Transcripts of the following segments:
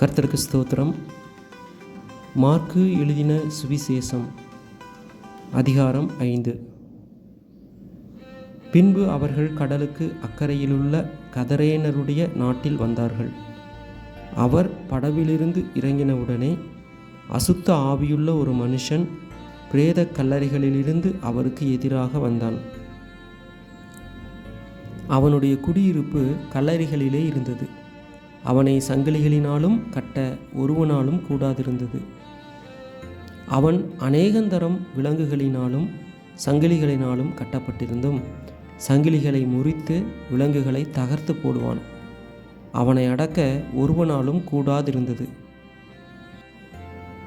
கர்த்தருக்கு ஸ்தோத்திரம். மார்க்கு எழுதின சுவிசேஷம் அதிகாரம் ஐந்து. பின்பு அவர்கள் கடலுக்கு அக்கறையிலுள்ள கதரேனருடைய நாட்டில் வந்தார்கள். அவர் படவிலிருந்து இறங்கினவுடனே அசுத்த ஆவியுள்ள ஒரு மனுஷன் பிரேத கல்லறைகளிலிருந்து அவருக்கு எதிராக வந்தான். அவனுடைய குடியிருப்பு கல்லறைகளிலே இருந்தது. அவனை சங்கிலிகளினாலும் கட்ட ஒருவனாலும் கூடாதிருந்தது. அவன் அநேகந்தரம் விலங்குகளினாலும் சங்கிலிகளினாலும் கட்டப்பட்டிருந்தும் சங்கிலிகளை முறித்து விலங்குகளை தகர்த்து போடுவான். அவனை அடக்க ஒருவனாலும் கூடாதிருந்தது.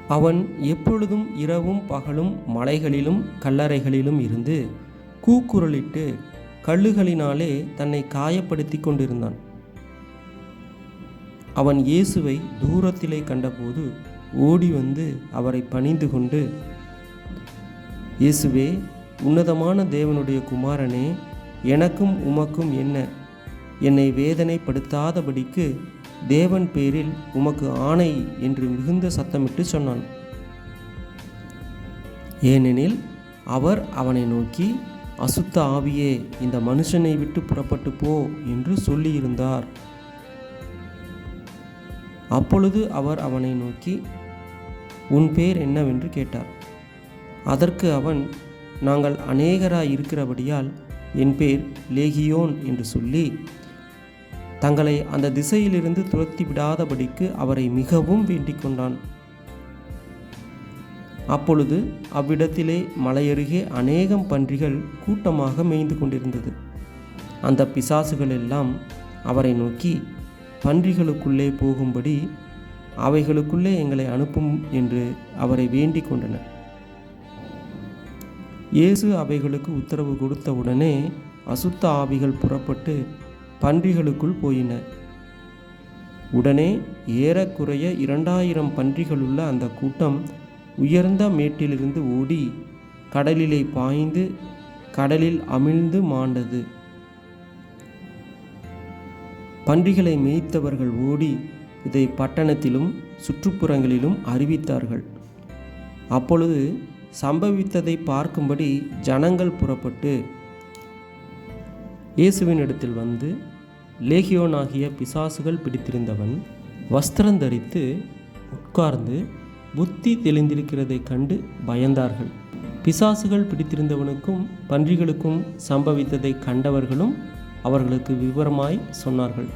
அவன் எப்பொழுதும் இரவும் பகலும் மலைகளிலும் கல்லறைகளிலும் இருந்து கூக்குரலிட்டு கல்லுகளினாலே தன்னை காயப்படுத்தி கொண்டிருந்தான். அவன் இயேசுவை தூரத்திலே கண்டபோது ஓடி வந்து அவரை பணிந்து கொண்டு இயேசுவே உன்னதமான தேவனுடைய குமாரனே எனக்கும் உமக்கும் என்ன? என்னை வேதனைப்படுத்தாதபடிக்கு தேவன் பேரில் உமக்கு ஆணை என்று மிகுந்த சத்தமிட்டு சொன்னான். ஏனெனில் அவர் அவனை நோக்கி அசுத்த ஆவியே இந்த மனுஷனை விட்டு புறப்பட்டு போ என்று சொல்லியிருந்தார். அப்பொழுது அவர் அவனை நோக்கி உன் பேர் என்னவென்று கேட்டார். அதற்கு அவன் நாங்கள் அநேகராய் இருக்கிறபடியால் என் பேர் லேகியோன் என்று சொல்லி தங்களை அந்த திசையிலிருந்து துரத்தி விடாதபடிக்கு அவரை மிகவும் வேண்டிக் கொண்டான். அப்பொழுது அவ்விடத்திலே மலையருகே அநேகம் பன்றிகள் கூட்டமாக மேய்ந்து கொண்டிருந்தது. அந்த பிசாசுகள் எல்லாம் அவரை நோக்கி பன்றிகளுக்குள்ளே போகும்படி அவைகளுக்குள்ளே எங்களை அனுப்பும் என்று அவரை வேண்டிக் கொண்டனர். இயேசு அவைகளுக்கு உத்தரவு கொடுத்தவுடனே அசுத்த ஆவிகள் புறப்பட்டு பன்றிகளுக்குள் போயின. உடனே ஏறக்குறைய இரண்டாயிரம் பன்றிகளுள்ள அந்த கூட்டம் உயர்ந்த மேட்டிலிருந்து ஓடி கடலிலே பாய்ந்து கடலில் அமிழ்ந்து மாண்டது. பன்றிகளை மேய்த்தவர்கள் ஓடி இதை பட்டணத்திலும் சுற்றுப்புறங்களிலும் அறிவித்தார்கள். அப்பொழுது சம்பவித்ததை பார்க்கும்படி ஜனங்கள் புறப்பட்டு இயேசுவினிடத்தில் வந்து லேகியோனாகிய பிசாசுகள் பிடித்திருந்தவன் வஸ்திரம் தரித்து உட்கார்ந்து புத்தி தெளிந்திருக்கிறதை கண்டு பயந்தார்கள். பிசாசுகள் பிடித்திருந்தவனுக்கும் பன்றிகளுக்கும் சம்பவித்ததை கண்டவர்களும் அவர்களுக்கு விவரமாய் சொன்னார்கள்.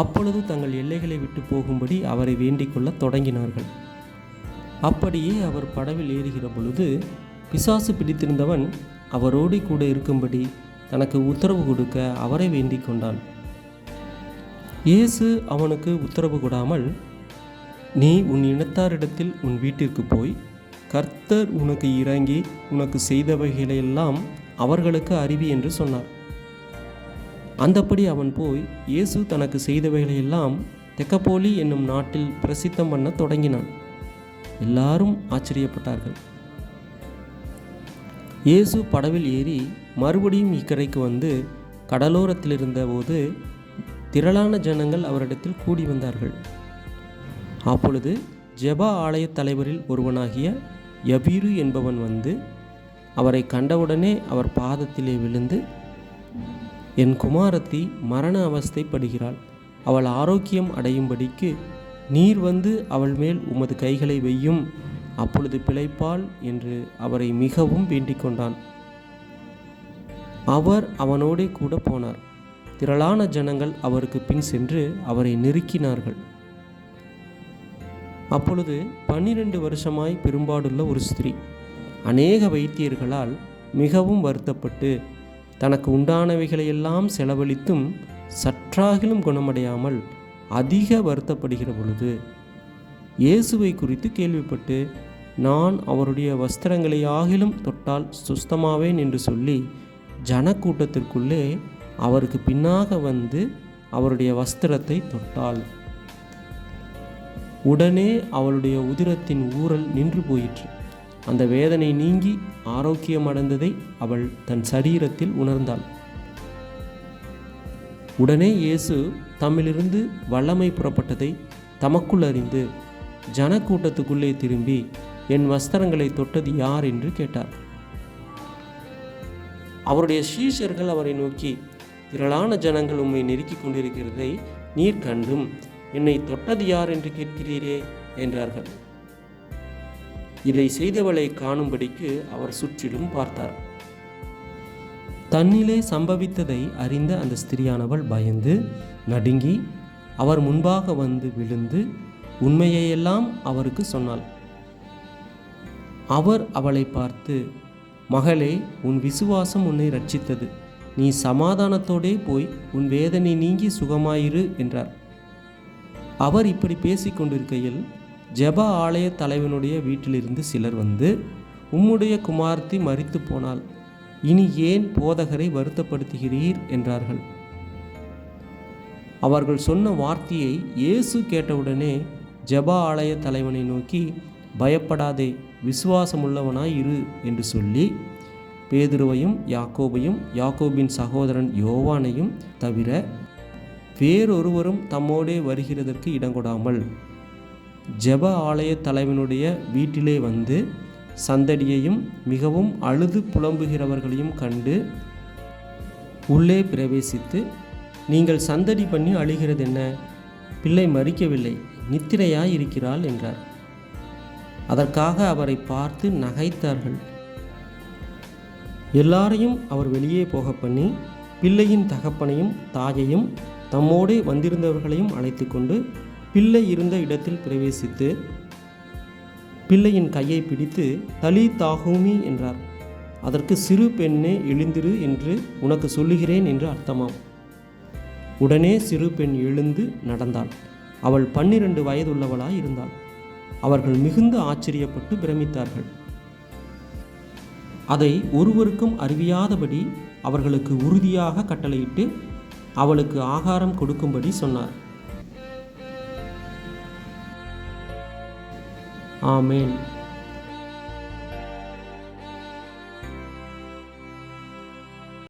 அப்பொழுது தங்கள் எல்லைகளை விட்டு போகும்படி அவரை வேண்டிக்கொள்ளத் தொடங்கினார்கள். அப்படியே அவர் படவில் ஏறுகிற பொழுது பிசாசு பிடித்திருந்தவன் அவரோடு கூட இருக்கும்படி தனக்கு உத்தரவு கொடுக்க அவரை வேண்டிக் கொண்டான். இயேசு அவனுக்கு உத்தரவு கொடாமல் நீ உன் இனத்தாரிடத்தில் உன் வீட்டிற்கு போய் கர்த்தர் உனக்கு இறங்கி உனக்கு செய்தவைகளையெல்லாம் அவர்களுக்கு அறிவி என்று சொன்னார். அந்தப்படி அவன் போய் இயேசு தனக்கு செய்தவைகளையெல்லாம் தெக்கப்போலி என்னும் நாட்டில் பிரசித்தம் பண்ண தொடங்கினான். எல்லாரும் ஆச்சரியப்பட்டார்கள். இயேசு படவில் ஏறி மறுபடியும் இக்கரைக்கு வந்து கடலோரத்தில் இருந்தபோது திரளான ஜனங்கள் அவரிடத்தில் கூடி வந்தார்கள். அப்பொழுது ஜெபா ஆலய தலைவரில் ஒருவனாகிய யபீரு என்பவன் வந்து அவரை கண்டவுடனே அவர் பாதத்திலே விழுந்து என் குமாரத்தி மரண அவஸ்தைப்படுகிறாள். அவள் ஆரோக்கியம் அடையும்படிக்கு நீர் வந்து அவள் மேல் உமது கைகளை வையும். அப்பொழுது பிழைப்பாள் என்று அவரை மிகவும் வேண்டிக் கொண்டான். அவர் அவனோடே கூட போனார். திரளான ஜனங்கள் அவருக்கு பின் சென்று அவரை நெருக்கினார்கள். அப்பொழுது பன்னிரண்டு வருஷமாய் பெரும்பாடுள்ள ஒரு ஸ்திரீ அநேக வைத்தியர்களால் மிகவும் வருத்தப்பட்டு தனக்கு உண்டானவைகளையெல்லாம் செலவழித்தும் சற்றாகிலும் குணமடையாமல் அதிக வருத்தப்படுகிற பொழுது இயேசுவை குறித்து கேள்விப்பட்டு நான் அவருடைய வஸ்திரங்களை ஆகிலும் தொட்டால் சுஸ்தமாவேன் என்று சொல்லி ஜனக்கூட்டத்திற்குள்ளே அவருக்கு பின்னாக வந்து அவருடைய வஸ்திரத்தை தொட்டாள். உடனே அவளுடைய உதிரத்தின் ஊறல் நின்று போயிற்று. அந்த வேதனை நீங்கி ஆரோக்கியமடைந்ததை அவள் தன் சரீரத்தில் உணர்ந்தாள். உடனே இயேசு தம்மிலிருந்து வல்லமை புறப்பட்டதை தமக்குள் அறிந்து ஜனக்கூட்டத்துக்குள்ளே திரும்பி என் வஸ்திரங்களை தொட்டது யார்? என்று கேட்டார். அவருடைய சீஷர்கள் அவரை நோக்கி திரளான ஜனங்கள் உம்மை நெருக்கிக் கொண்டிருக்கிறதை நீர் கண்டும். என்னை தொட்டது யார்? என்று கேட்கிறீரே என்றார்கள். இதை செய்தவளை காணும்படிக்கு அவர் சுற்றிலும் பார்த்தார். தன்னிலே சம்பவித்ததை அறிந்த அந்த ஸ்திரியானவள் பயந்து நடுங்கி அவர் முன்பாக வந்து விழுந்து உண்மையையெல்லாம் அவருக்கு சொன்னாள். அவர் அவளை பார்த்து மகளே உன் விசுவாசம் உன்னை ரட்சித்தது நீ சமாதானத்தோடே போய் உன் வேதனை நீங்கி சுகமாயிரு என்றார். அவர் இப்படி பேசிக்கொண்டிருக்கையில் ஜெப ஆலய தலைவனுடைய வீட்டிலிருந்து சிலர் வந்து உம்முடைய குமார்த்தி மறித்து போனாள். இனி ஏன் போதகரை வருத்தப்படுத்துகிறீர்? என்றார்கள். அவர்கள் சொன்ன வார்த்தையை இயேசு கேட்டவுடனே ஜெப ஆலய தலைவனை நோக்கி பயப்படாதே விசுவாசமுள்ளவனாய் இரு என்று சொல்லி பேதுருவையும் யாக்கோபையும் யாக்கோபின் சகோதரன் யோவானையும் தவிர வேறொருவரும் தம்மோடே வருகிறதற்கு இடங்கொடாமல் ஜெப ஆலய தலைவனுடைய வீட்டிலே வந்து சந்தடியையும் மிகவும் அழுது புலம்புகிறவர்களையும் கண்டு உள்ளே பிரவேசித்து நீங்கள் சந்தடி பண்ணி அழுகிறது என்ன பிள்ளை மறிக்கவில்லை நித்திரையாய் இருக்கிறாள் என்றார். அதற்காக அவரை பார்த்து நகைத்தார்கள். எல்லாரையும் அவர் வெளியே போக பண்ணி பிள்ளையின் தகப்பனையும் தாயையும் தம்மோடே வந்திருந்தவர்களையும் அழைத்து கொண்டு பிள்ளை இருந்த இடத்தில் பிரவேசித்து பிள்ளையின் கையை பிடித்து தலி தாகூமி என்றார். அதற்கு சிறு பெண்ணே எழுந்திரு என்று உனக்கு சொல்லுகிறேன் என்று அர்த்தமாம். உடனே சிறு பெண் எழுந்து நடந்தாள். அவள் பன்னிரண்டு வயதுள்ளவளாய் இருந்தாள். அவர்கள் மிகுந்த ஆச்சரியப்பட்டு பிரமித்தார்கள். அதை ஒருவருக்கும் அறிவியாதபடி அவர்களுக்கு உறுதியாக கட்டளையிட்டு அவளுக்கு ஆகாரம் கொடுக்கும்படி சொன்னார். ஆமேன்